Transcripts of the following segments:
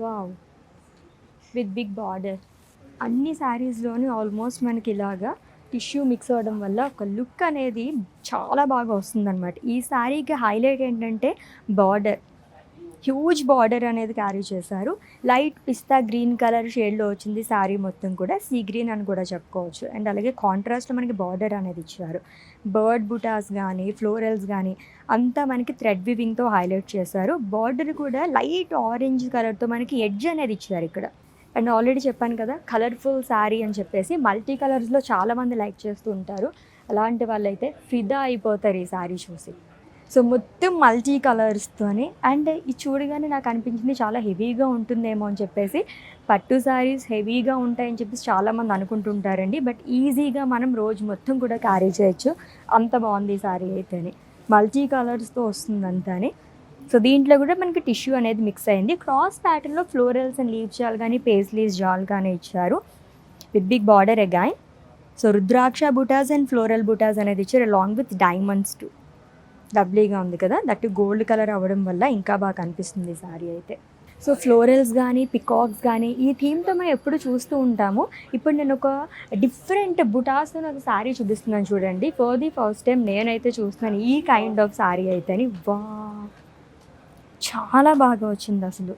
Wow. With big border. అన్ని శారీస్లోని almost మనకి ఇలాగా టిష్యూ మిక్స్ అవ్వడం వల్ల ఒక లుక్ అనేది చాలా బాగా వస్తుందన్నమాట. ఈ శారీకి హైలైట్ ఏంటంటే బార్డర్. హ్యూజ్ బార్డర్ అనేది క్యారీ చేశారు. లైట్ పిస్తా గ్రీన్ కలర్ షేడ్లో వచ్చింది శారీ మొత్తం కూడా. సీ గ్రీన్ అని కూడా చెప్పుకోవచ్చు. అండ్ అలాగే కాంట్రాస్ట్ మనకి బార్డర్ అనేది ఇచ్చారు. బర్డ్ బుటాస్ కానీ ఫ్లోరల్స్ కానీ అంతా మనకి థ్రెడ్ వివింగ్తో హైలైట్ చేశారు. బార్డర్ కూడా లైట్ ఆరెంజ్ కలర్తో మనకి ఎడ్జ్ అనేది ఇచ్చారు ఇక్కడ. అండ్ ఆల్రెడీ చెప్పాను కదా కలర్ఫుల్ శారీ అని చెప్పేసి మల్టీ కలర్స్లో చాలామంది లైక్ చేస్తూ ఉంటారు. అలాంటి వాళ్ళైతే ఫిదా అయిపోతారు ఈ శారీ చూసి. సో మొత్తం మల్టీ కలర్స్తోని అండ్ ఇది చూడగానే నాకు అనిపించింది చాలా హెవీగా ఉంటుందేమో అని చెప్పేసి. పట్టు శారీస్ హెవీగా ఉంటాయని చెప్పేసి చాలామంది అనుకుంటుంటారండి. బట్ ఈజీగా మనం రోజు మొత్తం కూడా క్యారీ చేయొచ్చు. అంత బాగుంది ఈ శారీ అయితేనే. మల్టీ కలర్స్తో వస్తుంది అంతానే సో దీంట్లో కూడా మనకి టిష్యూ అనేది మిక్స్ అయింది. క్రాస్ ప్యాటర్న్లో ఫ్లోరల్స్ అండ్ లీవ్ జాల్ కానీ పేస్లీస్ జాల్ కానీ ఇచ్చారు. With big border ఎగాయ్ so rudraksha buttas and floral బుటాస్ అనేది ఇచ్చారు అలాంగ్ విత్ డైమండ్స్ టు లవ్లీగా ఉంది కదా దట్ గోల్డ్ కలర్ అవ్వడం వల్ల ఇంకా బాగా కనిపిస్తుంది సారీ అయితే. సో ఫ్లోరల్స్ కానీ పికాక్స్ కానీ ఈ థీమ్తో మనం ఎప్పుడు చూస్తూ ఉంటాము. ఇప్పుడు నేను ఒక డిఫరెంట్ బుటాస్తో నాకు శారీ చూపిస్తున్నాను చూడండి. ఫర్ ది ఫస్ట్ టైం నేనైతే చూస్తున్నాను ఈ కైండ్ ఆఫ్ శారీ అయితే అని వా చాలా బాగా వచ్చింది అసలు.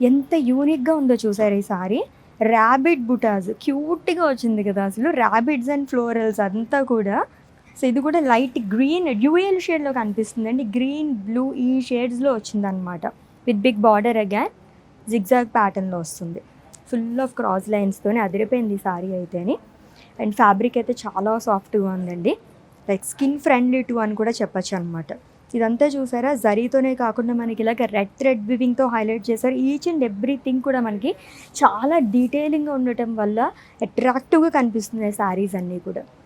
ఎంత యూనిక్గా ఉందో చూసారు ఈ సారీ? ర్యాబిట్ బుటాస్ క్యూట్గా వచ్చింది కదా అసలు. ర్యాబిట్స్ అండ్ ఫ్లోరల్స్ అంతా కూడా సో ఇది కూడా లైట్ గ్రీన్ డ్యూయల్ షేడ్లో కనిపిస్తుంది అండి గ్రీన్ బ్లూ ఈ షేడ్స్లో వచ్చిందనమాట with big border again zigzag ప్యాటర్న్లో వస్తుంది. ఫుల్ ఆఫ్ క్రాస్ లైన్స్తోనే అదిరిపోయింది ఈ సారీ అయితేని. అండ్ ఫ్యాబ్రిక్ అయితే చాలా సాఫ్ట్గా ఉందండి. లైక్ స్కిన్ ఫ్రెండ్లీ టూ అని కూడా చెప్పచ్చు అనమాట ఇదంతా చూసారా? జరీతోనే కాకుండా మనకి ఇలాగ రెడ్ థ్రెడ్ వివింగ్తో హైలైట్ చేశారు. ఈచ్ అండ్ ఎవ్రీథింగ్ కూడా మనకి చాలా డీటెయిలింగ్గా ఉండటం వల్ల అట్రాక్టివ్గా కనిపిస్తున్నాయి శారీస్ అన్నీ కూడా.